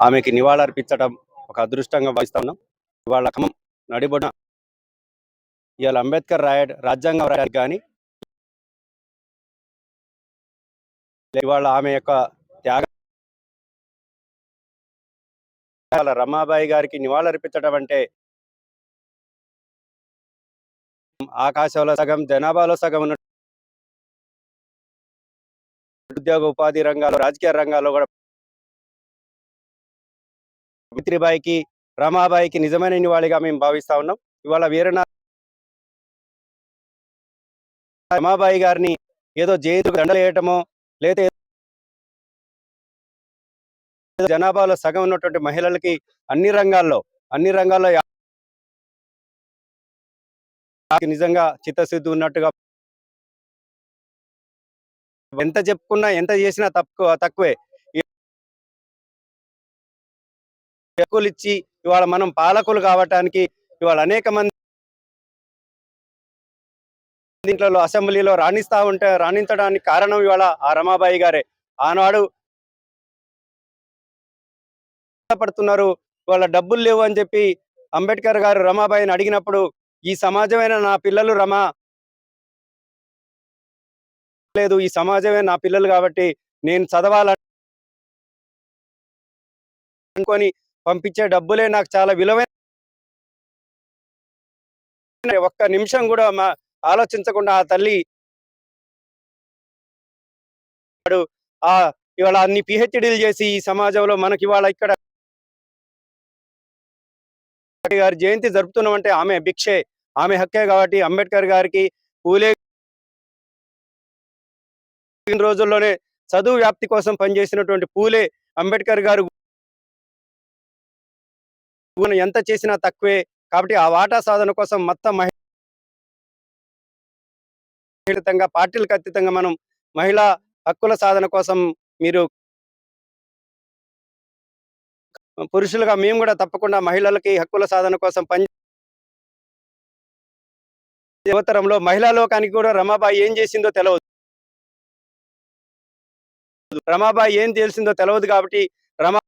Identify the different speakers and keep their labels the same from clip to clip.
Speaker 1: ఆమెకి నివాళులర్పించడం ఒక అదృష్టంగా భావిస్తా ఉన్నాం. ఇవాళ ఖమ్మం నడిబొడ ఇవాళ అంబేద్కర్ రాయడ్ రాజ్యాంగం రాయడానికి కానీ ఇవాళ ఆమె యొక్క త్యాగ ఇవాళ రమాబాయి గారికి నివాళులర్పించడం అంటే ఆకాశంలో సగం జనాభాలో సగం ఉన్న ఉద్యోగ ఉపాధి రంగాల్లో రాజకీయ రంగాల్లో కూడా మిత్రిబాయికి రమాబాయికి నిజమైన నివాళిగా మేము భావిస్తా ఉన్నాం. ఇవాళ వీరనా రమాబాయి గారిని ఏదో జయంతి దండలేయటమో లేదా జనాభాలో సగం ఉన్నటువంటి మహిళలకి అన్ని రంగాల్లో అన్ని రంగాల్లో నిజంగా చిత్తశుద్ధి ఉన్నట్టుగా ఎంత చెప్పుకున్నా ఎంత చేసినా తక్కువ తక్కువే. హక్కులు ఇచ్చి ఇవాళ మనం పాలకులు కావటానికి ఇవాళ అనేక మంది దీంట్లో అసెంబ్లీలో రాణిస్తా ఉంటే రాణించడానికి కారణం ఇవాళ ఆ రమాబాయి గారే. ఆనాడు పడుతున్నారు ఇవాళ డబ్బులు లేవు అని చెప్పి అంబేద్కర్ గారు రమాబాయిని అడిగినప్పుడు ఈ సమాజమైన నా పిల్లలు రమా లేదు ఈ సమాజమే నా పిల్లలు కాబట్టి నేను చదవాలని అనుకొని పంపించే డబ్బులే నాకు చాలా విలువైన ఒక్క నిమిషం కూడా మా ఆలోచించకుండా ఆ తల్లి ఆ ఇవాళ అన్ని పిహెచ్డీలు చేసి ఈ సమాజంలో మనకి ఇవాళ ఇక్కడ గారి జయంతి జరుపుతున్నామంటే ఆమె భిక్షే ఆమె హక్కే కాబట్టి అంబేద్కర్ గారికి పూలే రోజుల్లోనే చదువు వ్యాప్తి కోసం పనిచేసినటువంటి పూలే అంబేద్కర్ గారు ఈయన ఎంత చేసినా తక్కువే. కాబట్టి ఆ వాటా సాధన కోసం మొత్తం మహిళతంగా పార్టీలకు అతీతంగా మనం మహిళా హక్కుల సాధన కోసం మీరు పురుషులుగా మేము కూడా తప్పకుండా మహిళలకి హక్కుల సాధన కోసం పని యువతరంలో మహిళా లోకానికి కూడా రమాబాయి ఏం చేసిందో తెలవదు. రమాబాయి ఏం తెలిసిందో తెలవదు కాబట్టి రమా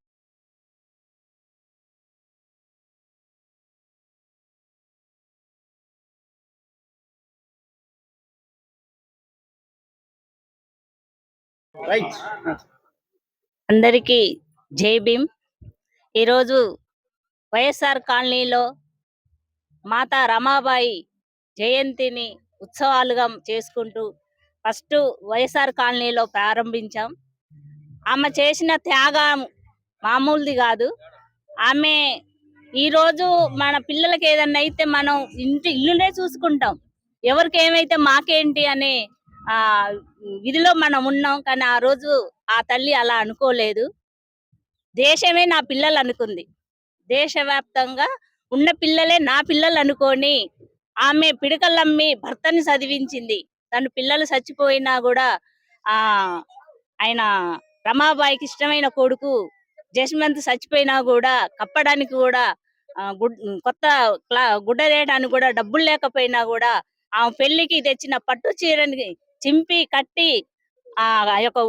Speaker 2: అందరికీ జై భీమ్. ఈరోజు వైఎస్ఆర్ కాలనీలో మాతా రమాబాయి జయంతిని ఉత్సవాలుగా చేసుకుంటూ ఫస్ట్ వైఎస్ఆర్ కాలనీలో ప్రారంభించాం. ఆమె చేసిన త్యాగం మామూలుది కాదు. ఆమె ఈరోజు మన పిల్లలకి ఏదన్నా అయితే మనం ఇంటి ఇల్లునే చూసుకుంటాం. ఎవరికి ఏమైతే మాకేంటి అనే ఆ విధిలో మనం ఉన్నాం కానీ ఆ రోజు ఆ తల్లి అలా అనుకోలేదు. దేశమే నా పిల్లలు అనుకుంది. దేశవ్యాప్తంగా ఉన్న పిల్లలే నా పిల్లలు అనుకొని ఆమె పిడకలమ్మి భర్తని చదివించింది. తను పిల్లలు చచ్చిపోయినా కూడా ఆ ఆయన రమాబాయికి ఇష్టమైన కొడుకు జస్మంత్ చచ్చిపోయినా కూడా కప్పడానికి కూడా గుడ్- కొత్త క్లా గుడ్డ వేయడానికి కూడా డబ్బులు లేకపోయినా కూడా ఆ పెళ్ళికి తెచ్చిన పట్టు చీరని చింపి కట్టి ఆ యొక్క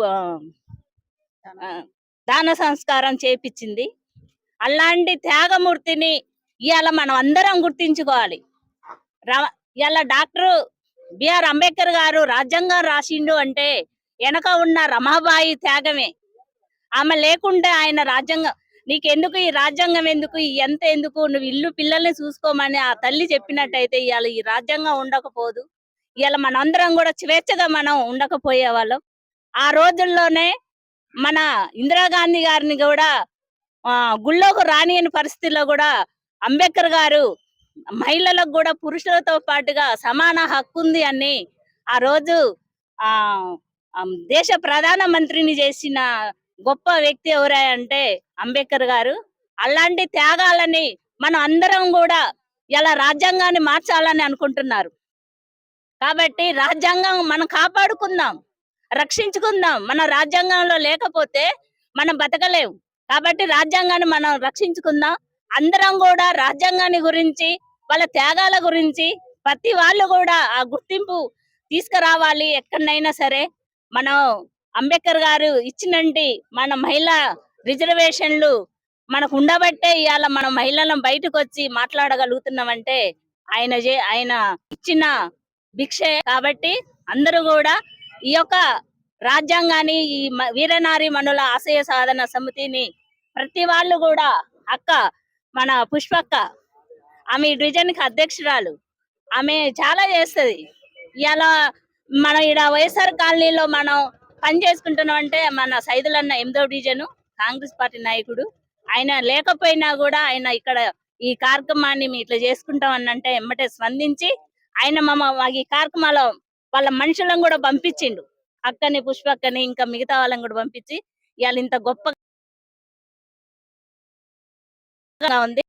Speaker 2: దాన సంస్కారం చేపించింది. అలాంటి త్యాగమూర్తిని ఇవాళ మనం అందరం గుర్తించుకోవాలి. ఇవాళ డాక్టర్ బిఆర్ అంబేద్కర్ గారు రాజ్యాంగం రాసిండు అంటే వెనక ఉన్న రమాబాయి త్యాగమే. ఆమె లేకుంటే ఆయన రాజ్యాంగం నీకెందుకు ఈ రాజ్యాంగం ఎందుకు ఎంత ఎందుకు నువ్వు ఇల్లు పిల్లల్ని చూసుకోమని ఆ తల్లి చెప్పినట్టయితే ఇవాళ ఈ రాజ్యాంగం ఉండకపోదు. ఇవాళ మనందరం కూడా స్వేచ్ఛగా మనం ఉండకపోయే వాళ్ళం. ఆ రోజుల్లోనే మన ఇందిరాగాంధీ గారిని కూడా ఆ గుళ్ళోకి రానియని పరిస్థితిలో కూడా అంబేద్కర్ గారు మహిళలకు కూడా పురుషులతో పాటుగా సమాన హక్కు ఉంది అని ఆ రోజు ఆ ఆ, దేశ ప్రధాన మంత్రిని చేసిన గొప్ప వ్యక్తి ఎవరా అంటే అంబేద్కర్ గారు. అలాంటి త్యాగాలని మనం అందరం కూడా ఇలా రాజ్యాంగాన్ని మార్చాలని అనుకుంటున్నారు. కాబట్టి రాజ్యాంగం మనం కాపాడుకుందాం రక్షించుకుందాం. మన రాజ్యాంగంలో లేకపోతే మనం బతకలేవు కాబట్టి రాజ్యాంగాన్ని మనం రక్షించుకుందాం. అందరం కూడా రాజ్యాంగాన్ని గురించి వాళ్ళ త్యాగాల గురించి ప్రతి వాళ్ళు కూడా ఆ గుర్తింపు తీసుకురావాలి. ఎక్కడైనా సరే మనం అంబేద్కర్ గారు ఇచ్చినంటి మన మహిళా రిజర్వేషన్లు మనకు ఉండబట్టే ఇవాళ మనం మహిళలను బయటకు వచ్చి మాట్లాడగలుగుతున్నామంటే ఆయన ఆయన ఇచ్చిన భిక్షే. కాబట్టి అందరూ కూడా ఈ యొక్క రాజ్యాంగాన్ని ఈ మ- వీరనారి మనుల ఆశయ సాధన సమితిని ప్రతి వాళ్ళు కూడా అక్క మన పుష్పక్క ఆమె డివిజన్కి కి అధ్యక్షురాలు ఆమె చాలా చేస్తది. ఇలా మనం ఈడ వైఎస్ఆర్ కాలనీలో మనం పని చేసుకుంటున్నాం అంటే మన సైదులన్న ఎనిమిదో డివిజన్ కాంగ్రెస్ పార్టీ నాయకుడు ఆయన లేకపోయినా కూడా ఆయన ఇక్కడ ఈ కార్యక్రమాన్ని మేము ఇట్లా చేసుకుంటాం అన్నంటే ఎమ్మటే స్పందించి ఆయన మమ్మ మాకు ఈ కార్యక్రమాలో వాళ్ళ మనుషులను కూడా పంపించిండు. అక్కని పుష్పక్కని ఇంకా మిగతా వాళ్ళని కూడా పంపించి ఇవాళ ఇంత గొప్పగా ఉంది.